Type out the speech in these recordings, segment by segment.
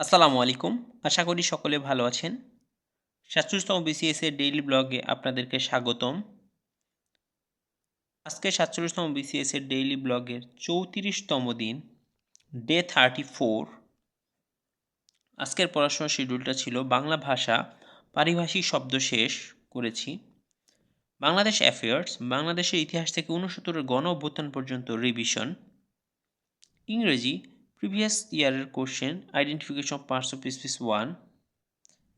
আসসালামু আলাইকুম। আশা করি সকলে ভালো আছেন। সাতচল্লিশতম বিসিএস এর ডেইলি ব্লগে আপনাদেরকে স্বাগতম। আজকে সাতচল্লিশতম বিসিএস এর ডেইলি ব্লগের চৌত্রিশতম দিন ডে থার্টি ফোর আজকের পড়াশোনার শিডিউলটা ছিল বাংলা ভাষা, পারিভাষিক শব্দ শেষ করেছি। বাংলাদেশ অ্যাফেয়ার্স বাংলাদেশের ইতিহাস থেকে উনসত্তরের গণ অভ্যুত্থান পর্যন্ত রিভিশন ইংরেজি প্রিভিয়াস ইয়ারের question identification of parts of speech one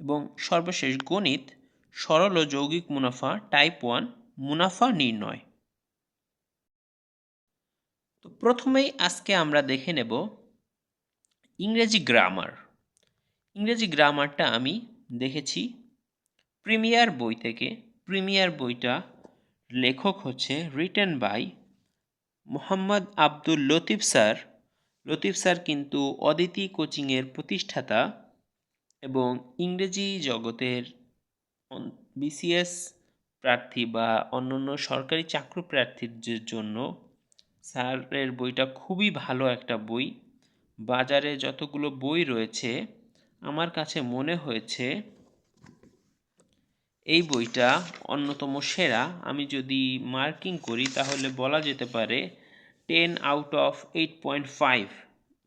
এবং সর্বশেষ গণিত, সরল ও যৌগিক মুনাফা টাইপ ওয়ান মুনাফা নির্ণয়। তো প্রথমেই আজকে আমরা দেখে নেব ইংরেজি গ্রামার ইংরেজি গ্রামারটা আমি দেখেছি প্রিমিয়ার বই থেকে। প্রিমিয়ার বইটা লেখক হচ্ছে written by Mohammad Abdul Latif sir Latif sir কিন্তু অদিতি কোচিংয়ের প্রতিষ্ঠাতা এবং ইংরেজি জগতের বিসিএস প্রার্থী বা অন্যান্য সরকারি চাকরি প্রার্থীদের জন্য স্যারের বইটা খুবই ভালো একটা বই। বাজারে যতগুলো বই রয়েছে, আমার কাছে মনে হয়েছে এই বইটা অন্যতম সেরা। আমি যদি মার্কিং করি, তাহলে বলা যেতে পারে ten out of eight point five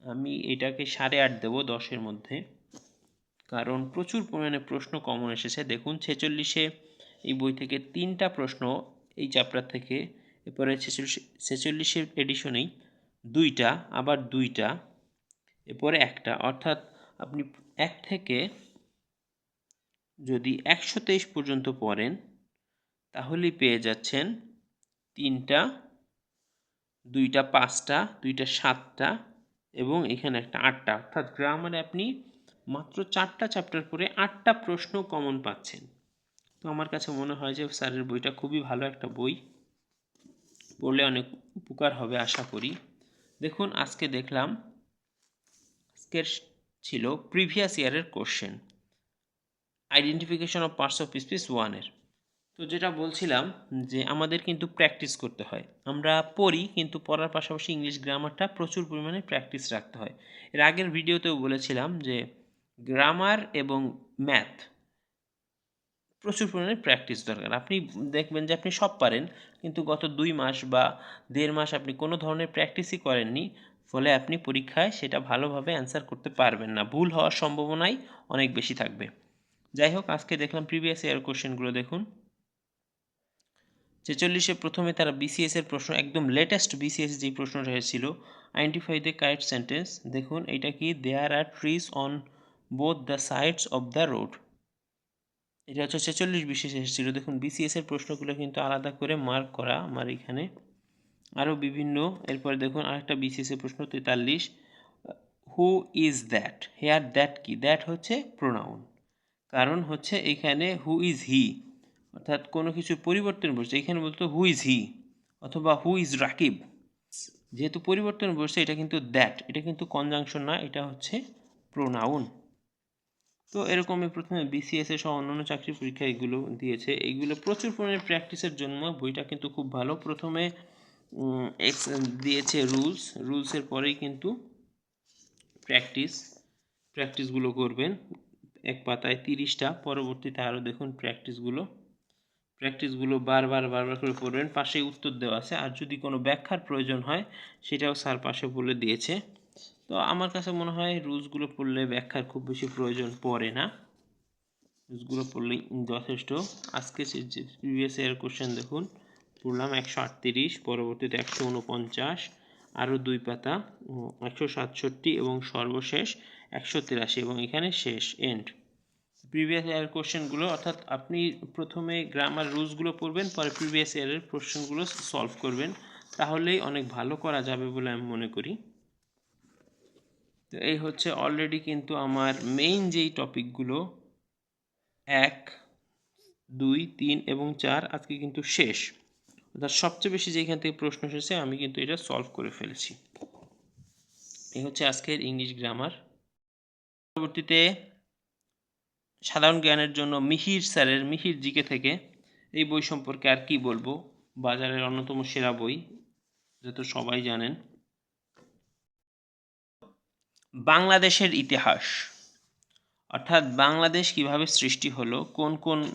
আমি এটাকে সাড়ে আট দেবো দশের মধ্যে। কারণ প্রচুর পরিমাণে প্রশ্ন কমন এসেছে। দেখুন, ছেচল্লিশে এই বই থেকে তিনটা প্রশ্ন এই চ্যাপ্টার থেকে, এরপরে ছেচল্লিশ, ছেচল্লিশের এডিশনেই দুইটা, আবার দুইটা, এরপরে একটা। অর্থাৎ আপনি এক থেকে যদি একশো তেইশ পর্যন্ত পড়েন, তাহলেই পেয়ে যাচ্ছেন তিনটা দুইটা পাঁচটা, দুইটা সাতটা এবং এখানে একটা আটটা। অর্থাৎ গ্রামারে আপনি মাত্র চারটা চ্যাপ্টার পরে আটটা প্রশ্ন কমন পাচ্ছেন। তো আমার কাছে মনে হয় যে স্যারের বইটা খুবই ভালো একটা বই। পড়লে অনেক উপকার হবে আশা করি। দেখুন, আজকে দেখলাম, আজকের ছিল প্রিভিয়াস ইয়ারের question identification of parts of speech ওয়ানের তো যেটা বলছিলাম যে আমাদের কিন্তু প্র্যাকটিস করতে হয়। আমরা পড়ি কিন্তু পড়ার পাশাপাশি ইংলিশ গ্রামারটা প্রচুর পরিমাণে প্র্যাকটিস রাখতে হয়। এর আগের ভিডিওতেও বলেছিলাম যে গ্রামার এবং ম্যাথ প্রচুর পরিমাণে প্র্যাকটিস দরকার। আপনি দেখবেন যে আপনি সব পারেন, কিন্তু গত দুই মাস বা দেড় মাস আপনি কোনো ধরনের প্র্যাকটিসই করেননি, ফলে আপনি পরীক্ষায় সেটা ভালোভাবে অ্যান্সার করতে পারবেন না। ভুল হওয়ার সম্ভাবনাই অনেক বেশি থাকবে। যাই হোক, আজকে দেখলাম প্রিভিয়াস ইয়ার কোশ্চেনগুলো দেখুন। ছেচল্লিশে প্রথমে তারা বিসিএস এর প্রশ্ন, একদম লেটেস্ট বিসিএস যে প্রশ্ন হয়েছিল আইডেন্টিফাই দ্য কারেক্ট সেন্টেন্স দেখুন, এটা কি there are trees on both the sides of the road এটা হচ্ছে ছেচল্লিশ বিশেষ এসেছিল, দেখুন বিসিএস এর প্রশ্নগুলো কিন্তু আলাদা করে মার্ক করা আমার এখানে। আরও বিভিন্ন, এরপরে দেখুন, আরেকটা বিসিএস এর প্রশ্ন, তেতাল্লিশ who is that here that কি? দ্যাট হচ্ছে প্রোনাউন কারণ হচ্ছে এখানে হু ইজ হি অর্থাৎ কোনো কিছু পরিবর্তন বসছে, এখানে বলতো হু ইজ হি অথবা হু ইজ রাকিব যেহেতু পরিবর্তন বসছে, এটা কিন্তু দ্যাট এটা কিন্তু কনজাংশন না, এটা হচ্ছে প্রোনাউন তো এরকমই প্রথমে বিসিএস এ সহ অন্যান্য চাকরি পরীক্ষা এগুলো দিয়েছে। এইগুলো প্রচুর পরিমাণে প্র্যাকটিসের জন্য, বইটা কিন্তু খুব ভালো। প্রথমে এক্স দিয়েছে রুলস রুলসের পরেই কিন্তু প্র্যাকটিস প্র্যাকটিসগুলো করবেন। এক পাতায় তিরিশটা, পরবর্তীতে আরও দেখুন প্র্যাকটিসগুলো প্র্যাকটিসগুলো বারবার বারবার করে পড়বেন পাশে উত্তর দেওয়া আছে। আর যদি কোনো ব্যাখ্যার প্রয়োজন হয়, সেটাও স্যার পাশে বলে দিয়েছে। তো আমার কাছে মনে হয় রুলসগুলো পড়লে ব্যাখ্যার খুব বেশি প্রয়োজন পড়ে না। রুলসগুলো পড়লেই যথেষ্ট। আজকে প্রিভিয়াস ইয়ার কোশ্চেন দেখুন, পড়লাম একশো আটত্রিশ, পরবর্তীতে একশো উনপঞ্চাশ, আরও দুই পাতা একশো সাতষট্টি এবং সর্বশেষ একশো তিরাশি এবং এখানে শেষ এন্ড প্রিভিয়াস ইয়ারের কোশ্চেনগুলো অর্থাৎ আপনি প্রথমে গ্রামার রুলসগুলো পড়বেন, পরে প্রিভিয়াস ইয়ারের কোশ্চেনগুলো সলভ করবেন। তাহলেই অনেক ভালো করা যাবে বলে আমি মনে করি। তো এই হচ্ছে অলরেডি কিন্তু আমার মেইন যেই টপিকগুলো এক, দুই, তিন এবং চার আজকে কিন্তু শেষ। অর্থাৎ সবচেয়ে বেশি যেখান থেকে প্রশ্ন এসেছে, আমি কিন্তু এটা সলভ করে ফেলেছি। এই হচ্ছে আজকের ইংলিশ গ্রামার পরবর্তীতে সাধারণ জ্ঞানের জন্য মিহির স্যারের, মিহির জিকে থেকে এই বই সম্পর্কে আর কি বলব? বাজারের অন্যতম সেরা বই যত সবাই জানেন। বাংলাদেশের ইতিহাস। অর্থাৎ বাংলাদেশ কীভাবে সৃষ্টি হলো, কোন কোন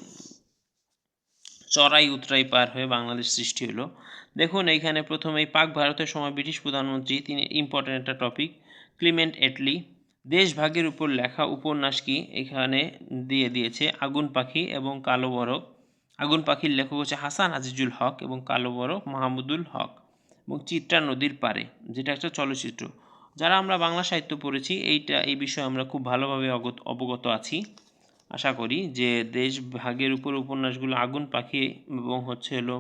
চড়াই উতরাই পার হয়ে বাংলাদেশ সৃষ্টি হলো। দেখুন, এইখানে প্রথমেই পাক ভারতের সময় ব্রিটিশ প্রধানমন্ত্রী, তিনি ইম্পর্টেন্ট একটা টপিক ক্লিমেন্ট এটলি। দেশভাগের উপর লেখা উপন্যাস কি? এখানে দিয়ে দিয়েছে আগুন পাখি এবং কালো বরফ। আগুন পাখির লেখক হচ্ছে হাসান আজিজুল হক এবং কালো বরফ মাহমুদুল হক এবং চিত্রা নদীর পারে যেটা একটা চলচ্চিত্র। যারা আমরা বাংলা সাহিত্য পড়েছি, এইটা, এই বিষয়ে আমরা খুব ভালোভাবে অবগত আছি। আশা করি যে দেশ ভাগের উপর উপন্যাসগুলো আগুন পাখি এবং হচ্ছে হলো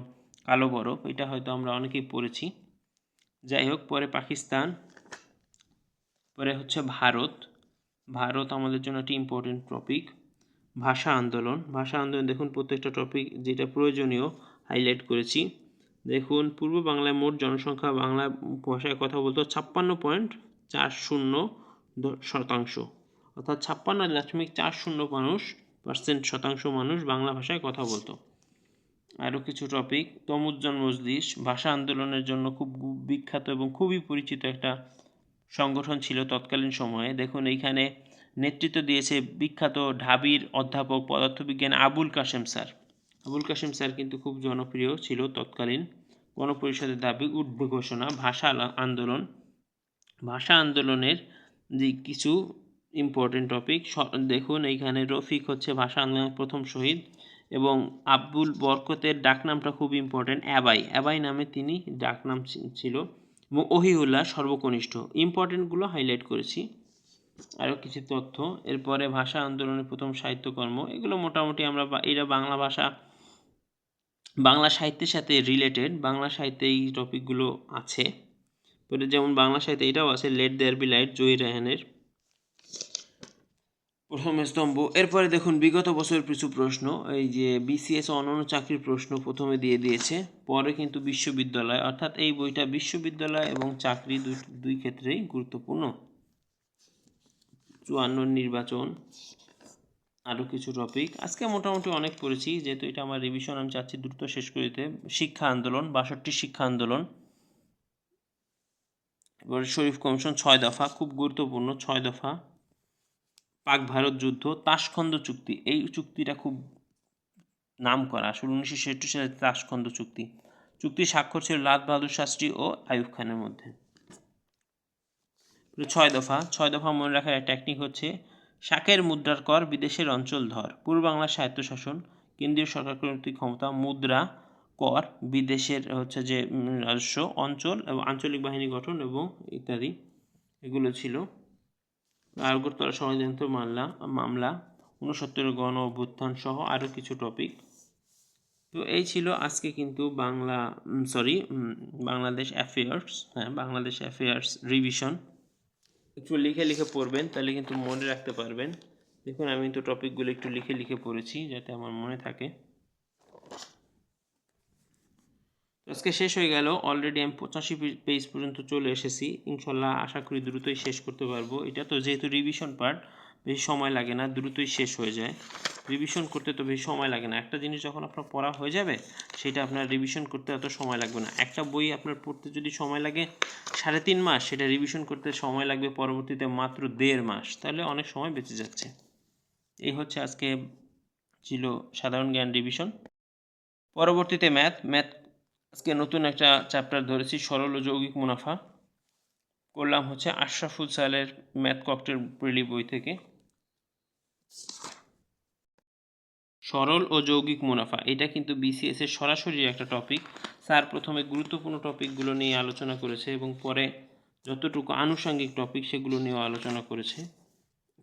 কালো বরফ, এটা হয়তো আমরা অনেকেই পড়েছি। যাই হোক, পরে পাকিস্তান। পরে হচ্ছে ভারত। ভারত আমাদের জন্য একটি ইম্পর্টেন্ট টপিক ভাষা আন্দোলন। ভাষা আন্দোলন দেখুন, প্রত্যেকটা টপিক যেটা প্রয়োজনীয় হাইলাইট করেছি। দেখুন, পূর্ব বাংলায় মোট জনসংখ্যা বাংলা ভাষায় কথা বলতো ছাপ্পান্ন পয়েন্ট চার শূন্য শতাংশ। অর্থাৎ ছাপ্পান্ন দশমিক চার শূন্য মানুষ পার্সেন্ট শতাংশ মানুষ বাংলা ভাষায় কথা বলতো। আরও কিছু টপিক তমুজ্জান মজলিস ভাষা আন্দোলনের জন্য খুব বিখ্যাত এবং খুবই পরিচিত একটা সংগঠন ছিল তৎকালীন সময়ে। দেখুন, এইখানে নেতৃত্ব দিয়েছে বিখ্যাত ঢাবির অধ্যাপক পদার্থবিজ্ঞান আবুল কাশেম স্যার। আবুল কাশেম স্যার কিন্তু খুব জনপ্রিয় ছিল তৎকালীন গণপরিষদের দাবি উঠবে ঘোষণা, ভাষা আন্দোলন। ভাষা আন্দোলনের যে কিছু ইম্পর্টেন্ট টপিক দেখুন, এইখানে রফিক হচ্ছে ভাষা আন্দোলনের প্রথম শহীদ এবং আব্দুল বরকতের ডাকনামটা খুব ইম্পর্টেন্ট অ্যাবাই। অ্যাবাই নামে তিনি ডাকনাম ছিল। এবং ওহিউল্লাহ সর্বকনিষ্ঠ। ইম্পর্টেন্টগুলো হাইলাইট করেছি। আরও কিছু তথ্য। এরপরে ভাষা আন্দোলনের প্রথম সাহিত্যকর্ম। এগুলো মোটামুটি আমরা এরা বাংলা ভাষা, বাংলা সাহিত্যের সাথে রিলেটেড বাংলা সাহিত্যে এই টপিকগুলো আছে। যেমন বাংলা সাহিত্যে এটাও আছে লেট দেয়ার বি লাইট জয়ী রায়হানের। প্রথম স্তম্ভ। এরপরে দেখুন, বিগত বছরের কিছু প্রশ্ন। এই যে বিসিএস অন্যান্য চাকরির প্রশ্ন প্রথমে দিয়ে দিয়েছে, পরে কিন্তু বিশ্ববিদ্যালয়। অর্থাৎ এই বইটা বিশ্ববিদ্যালয় এবং চাকরি দুই দুই ক্ষেত্রেই গুরুত্বপূর্ণ। চুয়ান্ন নির্বাচন, আরও কিছু টপিক আজকে মোটামুটি অনেক পড়েছি যেহেতু এটা আমার রিভিশন আমি চাচ্ছি দ্রুত শেষ করে দিতে। শিক্ষা আন্দোলন, বাষট্টি শিক্ষা আন্দোলন। এবার শরীফ কমিশন ছয় দফা, খুব গুরুত্বপূর্ণ, ছয় দফা। পাক ভারত যুদ্ধ, তাসখন্দ চুক্তি। এই চুক্তিটা খুব নাম করা আসলে উনিশশো ছেষট্টি সালে তাসখন্দ চুক্তি। চুক্তি স্বাক্ষর ছিল লাল বাহাদুর শাস্ত্রী ও আয়ুব খানের মধ্যে। ছয় দফা। ছয় দফা মনে রাখার টেকনিক হচ্ছে শাকের মুদ্রার কর বিদেশের অঞ্চল ধর। পূর্ব বাংলার স্বায়ত্তশাসন কেন্দ্রীয় সরকার কর্তৃক ক্ষমতা, মুদ্রা, কর, বিদেশের হচ্ছে যে রাজস্ব, অঞ্চল এবং আঞ্চলিক বাহিনী গঠন এবং ইত্যাদি। এগুলো ছিল। আগরতলা ষড়যন্ত্র মামলা মামলা ঊনসত্তরের গণ অভ্যুত্থান সহ আরও কিছু টপিক তো এই ছিল আজকে কিন্তু বাংলা সরি বাংলাদেশ অ্যাফেয়ার্স হ্যাঁ বাংলাদেশ অ্যাফেয়ার্স রিভিশন একটু লিখে লিখে পড়বেন, তাহলে কিন্তু মনে রাখতে পারবেন। দেখুন, আমি তো টপিকগুলো একটু লিখে লিখে পড়েছি, যাতে আমার মনে থাকে। আজকে শেষ হয়ে গেল। অলরেডি আমি পঁচাশি পেজ পর্যন্ত চলে এসেছি। ইনশাল্লাহ আশা করি দ্রুতই শেষ করতে পারব। এটা তো যেহেতু রিভিশন পার্ট বেশি সময় লাগে না, দ্রুতই শেষ হয়ে যায়। রিভিশন করতে তো বেশি সময় লাগে না। একটা জিনিস যখন আপনার পড়া হয়ে যাবে, সেটা আপনার রিভিশন করতে এত সময় লাগবে না। একটা বই আপনার পড়তে যদি সময় লাগে, সাড়ে তিন মাস, সেটা রিভিশন করতে সময় লাগবে পরবর্তীতে মাত্র দেড় মাস। তাহলে অনেক সময় বেঁচে যাচ্ছে। এই হচ্ছে আজকে ছিল সাধারণ জ্ঞান রিভিশন পরবর্তীতে ম্যাথ ম্যাথ আজকে নতুন একটা চ্যাপ্টার ধরেছি, সরল ও যৌগিক মুনাফা। করলাম হচ্ছে আশরাফুল সালের ম্যাথ ককটেল প্রিলি বই থেকে। সরল ও যৌগিক মুনাফা, এটা কিন্তু বিসিএস এর সরাসরি একটা টপিক স্যার প্রথমে গুরুত্বপূর্ণ টপিকগুলো নিয়ে আলোচনা করেছে এবং পরে যতটুকু আনুষঙ্গিক টপিক সেগুলো নিয়েও আলোচনা করেছে।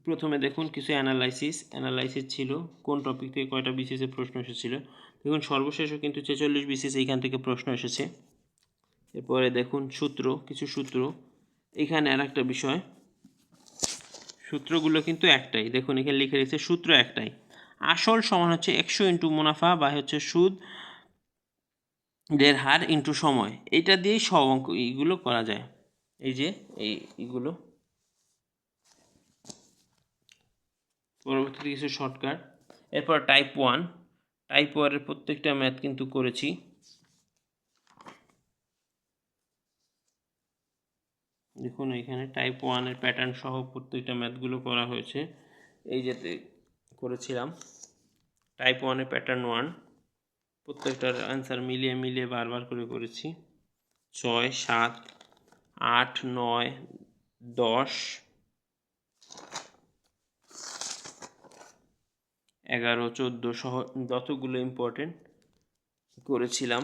প্রথমে দেখুন, কিছু অ্যানালাইসিস অ্যানালাইসিস ছিল, কোন টপিক থেকে কয়টা বিসিএস এর প্রশ্ন এসেছিল। দেখুন সর্বশেষও কিন্তু ছেচল্লিশ বিসিএস এইখান থেকে প্রশ্ন এসেছে। এরপরে দেখুন সূত্র, কিছু সূত্র। এখানে আর একটা বিষয়। সূত্রগুলো কিন্তু একটাই। দেখুন, এখানে লিখে রেখেছে সূত্র একটাই। আসল সমান হচ্ছে একশো ইন্টু মুনাফা বা হচ্ছে সুদ দেড় হার ইন্টু সময়। এটা দিয়েই সব অঙ্ক এইগুলো করা যায়। এই যে, এই এইগুলো। পরবর্তীতে কিছু শর্টকাট এরপর টাইপ ওয়ান টাইপ ওয়ারের প্রত্যেকটা ম্যাথ কিন্তু করেছি। দেখুন, এখানে টাইপ ওয়ানের প্যাটার্ন সহ প্রত্যেকটা ম্যাথগুলো করা হয়েছে। এই যেতে করেছিলাম। টাইপ ওয়ানে প্যাটার্ন ওয়ান, প্রত্যেকটার অ্যান্সার মিলিয়ে মিলিয়ে বারবার করে করেছি। ছয়, সাত, আট, নয়, দশ এগারো, চোদ্দ সহ যতগুলো ইম্পর্টেন্ট করেছিলাম।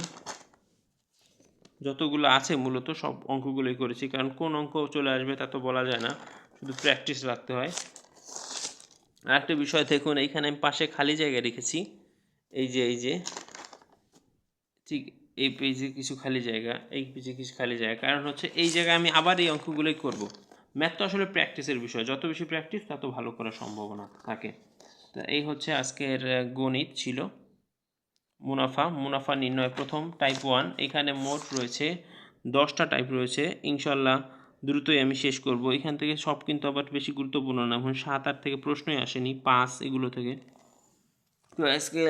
যতগুলো আছে মূলত সব অঙ্কগুলোই করেছি, কারণ কোন অঙ্ক চলে আসবে তা তো বলা যায় না, শুধু প্র্যাকটিস রাখতে হয়। আর একটা বিষয় দেখুন, এইখানে আমি পাশে খালি জায়গা রেখেছি, এই যে এই যে, ঠিক এই পেজে কিছু খালি জায়গা, এই পেজে কিছু খালি জায়গা, কারণ হচ্ছে এই জায়গায় আমি আবার এই অঙ্কগুলোই করব। ম্যাথ তো আসলে প্র্যাকটিসের বিষয়, যত বেশি প্র্যাকটিস তত ভালো করার সম্ভাবনা থাকে। তা এই হচ্ছে আজকের গণিত ছিল। মুনাফা মুনাফা নির্ণয় প্রথম টাইপ ওয়ান এখানে মোট রয়েছে দশটা টাইপ রয়েছে। ইনশাল্লাহ দ্রুতই আমি শেষ করব। এখান থেকে সব কিন্তু আবার বেশি গুরুত্বপূর্ণ না, এখন সাত আট থেকে প্রশ্নই আসেনি, পাঁচ এগুলো থেকে। তো আজকে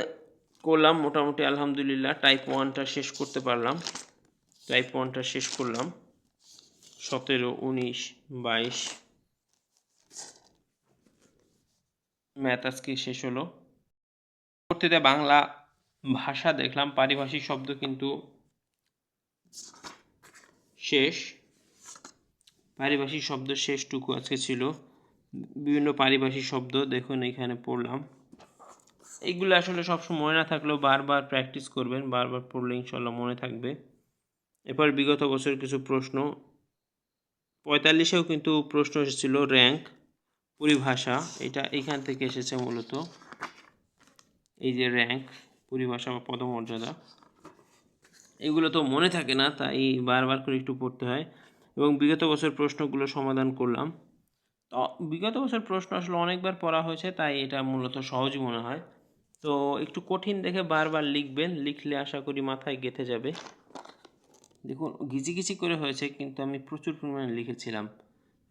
করলাম মোটামুটি, আলহামদুলিল্লাহ টাইপ ওয়ানটা শেষ করতে পারলাম। টাইপ ওয়ানটা শেষ করলাম। সতেরো, উনিশ, বাইশ ম্যাথ আজকে শেষ হলো। পরবর্তীতে বাংলা ভাষা দেখলাম, পারিভাষিক শব্দ কিন্তু শেষ। পারিভাষিক শব্দ শেষটুকু আজকে ছিল। বিভিন্ন পারিভাষিক শব্দ দেখুন এখানে পড়লাম। এইগুলো আসলে সবসময় মনে না থাকলেও বারবার প্র্যাকটিস করবেন, বারবার পড়লে ইনশাল্লাহ মনে থাকবে। এরপর বিগত বছর কিছু প্রশ্ন। পঁয়তাল্লিশেও কিন্তু প্রশ্ন এসেছিল র্যাঙ্ক পরিভাষা, এটা এখান থেকে এসেছে মূলত। এই যে র্যাঙ্ক পরিভাষা বা পদমর্যাদা। এগুলো তো মনে থাকে না, তাই বারবার করে একটু পড়তে হয়। এবং বিগত বছর প্রশ্নগুলো সমাধান করলাম। তো বিগত বছর প্রশ্ন আসলে অনেকবার পড়া হয়েছে, তাই এটা মূলত সহজই মনে হয়। তো একটু কঠিন দেখে বারবার লিখবেন, লিখলে আশা করি মাথায় গেঁথে যাবে। দেখুন ঘিচি করে হয়েছে, কিন্তু আমি প্রচুর পরিমাণে লিখেছিলাম।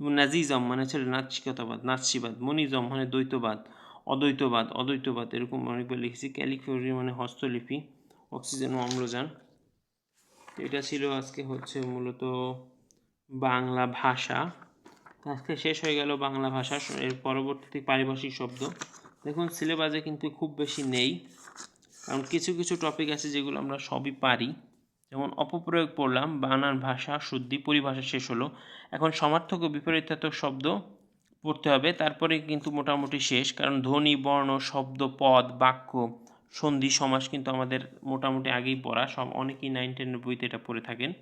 নাজিজম মানে ছিল নাচিকতাবাদ নাচিবাদ মনিজম মানে দ্বৈতবাদ, অদ্বৈতবাদ অদ্বৈতবাদ এরকম অনেকবার লিখেছি। ক্যালিফোরি মানে হস্তলিপি, অক্সিজেন ও অম্লজান। এটা ছিল আজকে হচ্ছে মূলত বাংলা ভাষা। আজকে শেষ হয়ে গেল বাংলা ভাষা, এর পরবর্তীতে পারিভাষিক শব্দ। দেখুন সিলেবাসে কিন্তু খুব বেশি নেই, কারণ কিছু কিছু টপিক আছে যেগুলো আমরা সবই পারি। যেমন অপপ্রয়োগ পড়লাম, বানান ভাষা, শুদ্ধি, পরিভাষা শেষ হলো। এখন সমার্থক ও বিপরীতাত্মক শব্দ পড়তে হবে। তারপরে কিন্তু মোটামুটি শেষ, কারণ ধ্বনি, বর্ণ, শব্দ, পদ, বাক্য, সন্ধি, সমাস কিন্তু আমাদের মোটামুটি আগেই পড়া। সব অনেকেই নাইন টেনের বইতে এটা পড়ে থাকেন।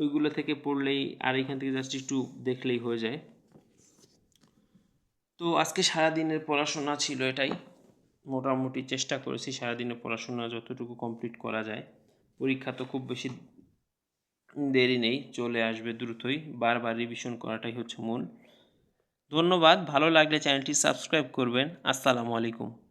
ওইগুলো থেকে পড়লেই আর এখান থেকে জাস্ট একটু দেখলেই হয়ে যায়। তো আজকে সারাদিনের পড়াশোনা ছিল এটাই। মোটামুটি চেষ্টা করেছি সারাদিনের পড়াশোনা যতটুকু কমপ্লিট করা যায়। পরীক্ষা তো খুব বেশি দেরি নেই, চলে আসবে দ্রুতই। বারবার রিভিশন করাটাই হচ্ছে মূল। ধন্যবাদ, ভালো লাগলে চ্যানেলটি সাবস্ক্রাইব করবেন। আসসালামু আলাইকুম।